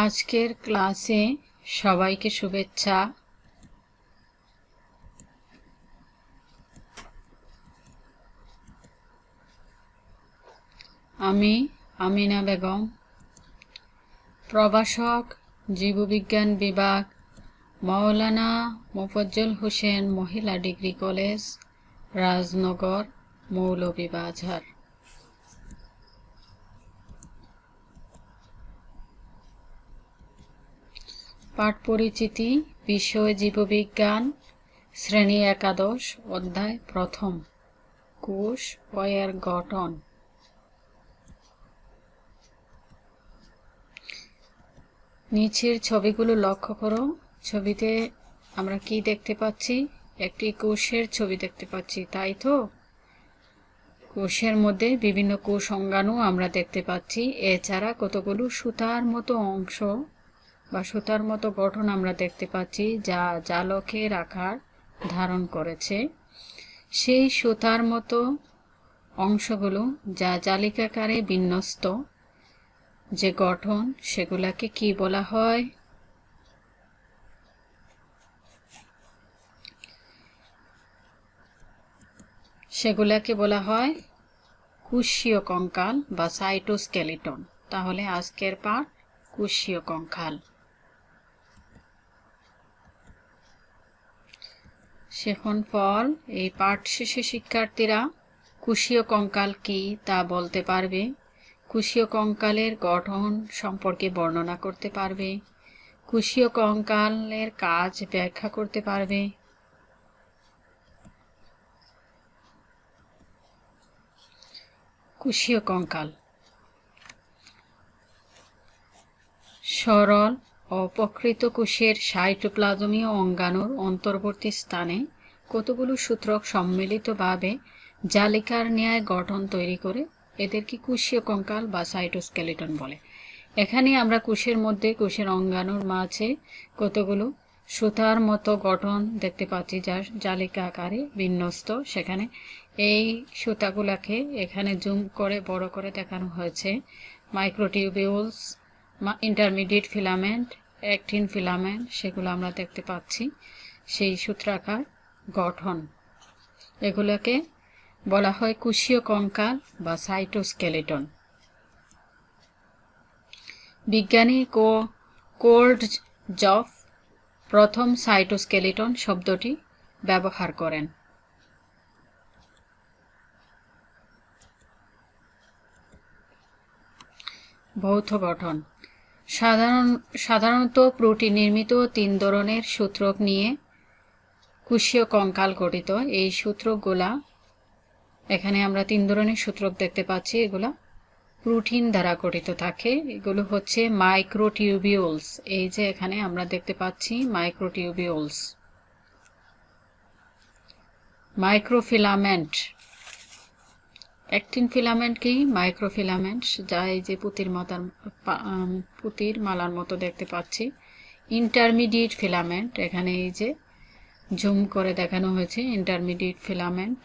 আজকের ক্লাসে সবাইকে শুভেচ্ছা। আমি আমিনা বেগম, প্রভাষক, জীববিজ্ঞান বিভাগ মাওলানা মোফজ্জল হোসেন মহিলা ডিগ্রি কলেজ, রাজনগর, মৌলভীবাজার। পাঠ পরিচিতি বিষয় জীববিজ্ঞান, শ্রেণি একাদশ অধ্যায় প্রথম। কোষ এর গঠন। নিচের ছবিগুলো লক্ষ্য করো। ছবিতে আমরা কি দেখতে পাচ্ছি? একটি কোষের ছবি দেখতে পাচ্ছি, তাই তো? কোষের মধ্যে বিভিন্ন কোষ অঙ্গাণু আমরা দেখতে পাচ্ছি। এছাড়া কতগুলো সুতার মতো অংশ বা সুতার মতো গঠন আমরা দেখতে পাচ্ছি, যা জালকের আকার ধারণ করেছে। সেই সুতার মতো অংশগুলো যা জালিকাকারে বিন্যস্ত, যে গঠন, সেগুলাকে কি বলা হয়? সেগুলাকে বলা হয় কুশীয় কঙ্কাল বা সাইটোস্কেলিটন। তাহলে আজকের পাঠ কুশীয় কঙ্কাল। শেখন ফল এই পাঠ শেষে শিক্ষার্থীরা, কুশীয় কঙ্কাল কি তা বলতে পারবে? কুশীয় কঙ্কালের গঠন সম্পর্কে বর্ণনা করতে পারবে? কুশীয় কঙ্কালের কাজ ব্যাখ্যা করতে পারবে? কুশীয় কঙ্কাল। সরল অপকৃত কোষের সাইটোপ্লাজমীয় অঙ্গাণুর অন্তর্বর্তী স্থানে কতগুলো সূত্রক সম্মিলিতভাবে জালিকার ন্যায় গঠন তৈরি করে এদেরকে কুশীয় কঙ্কাল বা সাইটোস্কেলিটন বলে? এখানে আমরা কোষের মধ্যে কোষের অঙ্গাণুর মাঝে কতগুলো সুতার মতো গঠন দেখতে পাচ্ছি, যা জালিকা আকারে বিন্যস্ত। সেখানে এই সুতাগুলাকে এখানে জুম করে, বড় করে দেখানো হয়েছে। Microtubules intermediate filament actin filament সেগুলো আমরা দেখতে পাচ্ছি। সেই সূত্রাকার গঠন। এগুলোকে বলা হয় কুশীয় কঙ্কাল বা সাইটোস্কেলেটন। বিজ্ঞানী কো কোল্ড জফ প্রথম সাইটোস্কেলিটন শব্দটি ব্যবহার করেন। ভৌত গঠন। সাধারণ, সাধারণত প্রোটিন নির্মিত তিন ধরনের সূত্রক নিয়ে কুশীয় কঙ্কাল গঠিত। এই সূত্রকগুলা, এখানে আমরা তিন ধরনের সূত্রক দেখতে পাচ্ছি। এগুলা প্রোটিন দ্বারা গঠিত থাকে। এগুলো হচ্ছে মাইক্রোটিউবিউলস। এই যে এখানে আমরা দেখতে পাচ্ছি মাইক্রোটিউবিউলস। মাইক্রোফিলামেন্ট অ্যাক্টিন ফিলামেন্ট কি? মাইক্রোফিলামেন্ট, যা এই যে পুতির মাতার পুতির মালার মতো দেখতে পাচ্ছি। ইন্টারমিডিয়েট ফিলামেন্ট, এখানে এই যে জুম করে দেখানো হয়েছে, ইন্টারমিডিয়েট ফিলামেন্ট।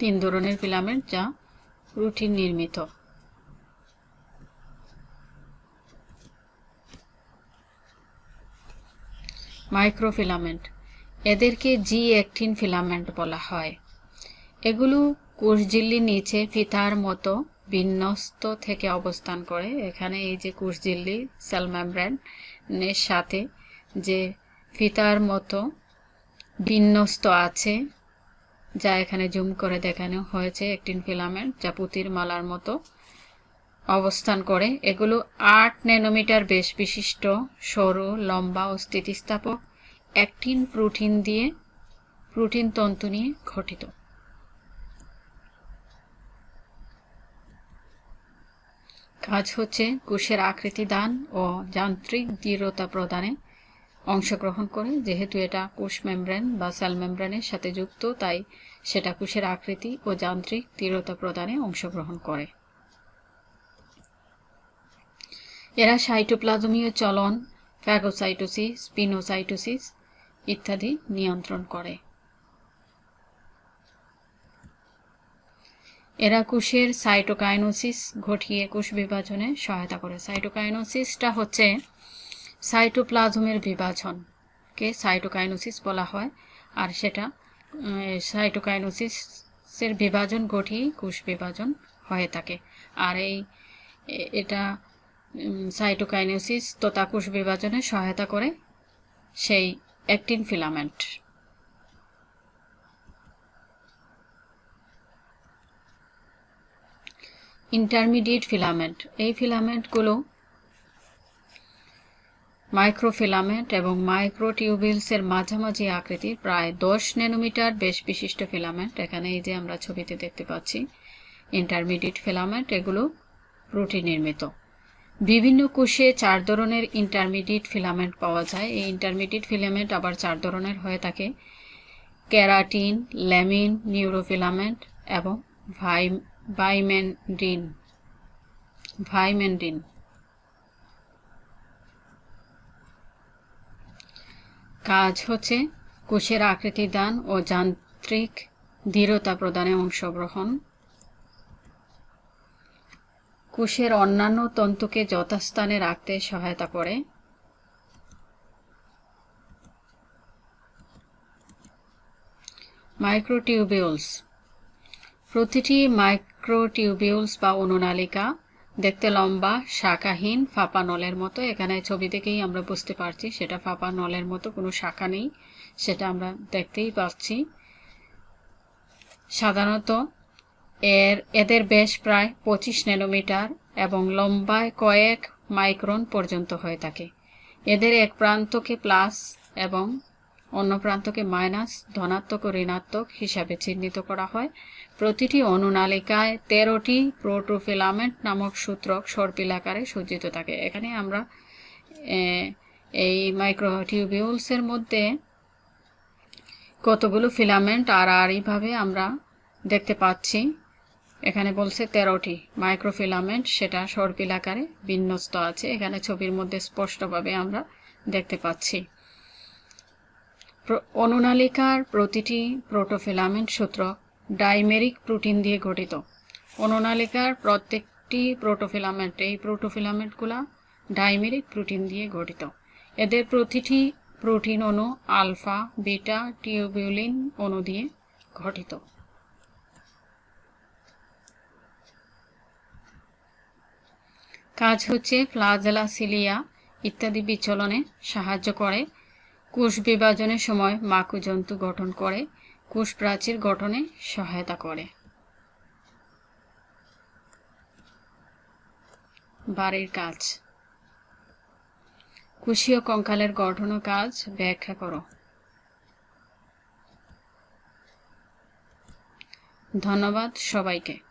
তিন ধরনের ফিলামেন্ট, যা রুটিন নির্মিত। মাইক্রোফিলামেন্ট, এদেরকে জি অ্যাক্টিন ফিলামেন্ট বলা হয়। এগুলো কোষঝিল্লির নিচে ফিতার মতো বিন্যস্ত থেকে অবস্থান করে। এখানে এই যে কোষঝিল্লি সেল মেমব্রেনের সাথে যে ফিতার মতো বিন্যস্ত আছে, যা এখানে জুম করে দেখানো হয়েছে একটিন ফিলামেন্ট, যা পুতির মালার মতো অবস্থান করে। এগুলো আট ন্যানোমিটার বেশ বিশিষ্ট, সরু, লম্বা ও স্থিতিস্থাপক অ্যাক্টিন প্রোটিন দিয়ে প্রোটিন তন্তু নিয়ে গঠিত। কাজ হচ্ছে কোষের আকৃতি দান ও যান্ত্রিক দৃঢ়তা প্রদানে অংশগ্রহণ করে। যেহেতু এটা কোষ মেমব্রেন বা সেল মেমব্রেনের সাথে যুক্ত, তাই সেটা কোষের আকৃতি ও যান্ত্রিক দৃঢ়তা প্রদানে অংশগ্রহণ করে। এরা সাইটোপ্লাজমীয় চলন, ফ্যাগোসাইটোসিস, স্পিনোসাইটোসিস ইত্যাদি নিয়ন্ত্রণ করে। এরা কোষের সাইটোকাইনোসিস ঘটিয়ে কোষ বিভাজনে সহায়তা করে। সাইটোকাইনোসিসটা হচ্ছে সাইটোপ্লাজমের বিভাজনকে সাইটোকাইনোসিস বলা হয়। আর সেটা সাইটোকাইনোসিসের বিভাজন ঘটিয়ে কোষ বিভাজন হয়ে থাকে। আর এই এটা সাইটোকাইনোসিস তথা কোষ বিভাজনে সহায়তা করে সেই অ্যাক্টিন ফিলামেন্ট। ইন্টারমিডিয়েট ফিলামেন্ট এই ফিলামেন্টগুলো মাইক্রোফিলামেন্ট এবং মাইক্রোটিউবিলসের মাঝামাঝি আকৃতির প্রায় দশ ন্যানোমিটার বেশ বিশিষ্ট ফিলামেন্ট এখানে এই যে আমরা ছবিতে দেখতে পাচ্ছি ইন্টারমিডিয়েট ফিলামেন্ট এগুলো প্রোটিন নির্মিত। বিভিন্ন কোষে চার ধরনের ইন্টারমিডিয়েট ফিলামেন্ট পাওয়া যায়। এই ইন্টারমিডিয়েট ফিলামেন্ট আবার চার ধরনের হয়ে থাকে। ক্যারাটিন ল্যামিন নিউরোফিলামেন্ট এবং ভাই ভাইমেন্ডিন ভাইমেন্ডিন কাজ হচ্ছে কোষের আকৃতি দান ও যান্ত্রিক দৃঢ়তা প্রদানে অংশগ্রহণ। কোষের অন্যান্য তন্তুকে যথাস্থানে রাখতে সহায়তা করে। মাইক্রোটিউবিউলস প্রতিটি মাইক্রোটিউবিউলস বা অনুনালিকা, দেখতে লম্বা, শাখাহীন, ফাঁপা নলের মতো। এখানে ছবি থেকেই আমরা বুঝতে পারছি সেটা ফাঁপা নলের মতো, কোনো শাখা নেই, সেটা আমরা দেখতেই পাচ্ছি। সাধারণত এর, এদের বেশ প্রায় পঁচিশ ন্যানোমিটার এবং লম্বায় কয়েক মাইক্রন পর্যন্ত হয়ে থাকে। এদের এক প্রান্তকে প্লাস এবং অন্য প্রান্তকে মাইনাস ধনাত্মক ও ঋণাত্মক হিসাবে চিহ্নিত করা হয়। প্রতিটি অনুনালিকায় তেরোটি প্রোটোফিলামেন্ট নামক সূত্রক সর্পিলাকারে সজ্জিত থাকে। এখানে আমরা এই মাইক্রোটিউবিউলসের মধ্যে কতগুলো ফিলামেন্ট আর আর এইভাবে আমরা দেখতে পাচ্ছি। এখানে বলছে তেরোটি মাইক্রোফিলামেন্ট সেটা সর্পিলাকারে বিন্যস্ত আছে। এখানে ছবির মধ্যে স্পষ্টভাবে আমরা দেখতে পাচ্ছি। অনুনালিকার প্রতিটি প্রোটোফিলামেন্ট সূত্র ডাইমেরিক প্রোটিন দিয়ে গঠিত। অনুনালিকার প্রত্যেকটি প্রোটোফিলামেন্ট, এই প্রোটোফিলামেন্টগুলা ডাইমেরিক প্রোটিন দিয়ে গঠিত। এদের প্রতিটি প্রোটিন অণু আলফা, বিটা, টিউবিউলিন অণু দিয়ে গঠিত। কাজ হচ্ছে ফ্লাজেলা সিলিয়া ইত্যাদি বিচলনে সাহায্য করে। কোষ বিভাজনের সময় মাকুজন্তু গঠন করে। কোষ প্রাচীর গঠনে সহায়তা করে। বাড়ির কাজ। কোষীয় কঙ্কালের গঠন ও কাজ ব্যাখ্যা করো। ধন্যবাদ সবাইকে।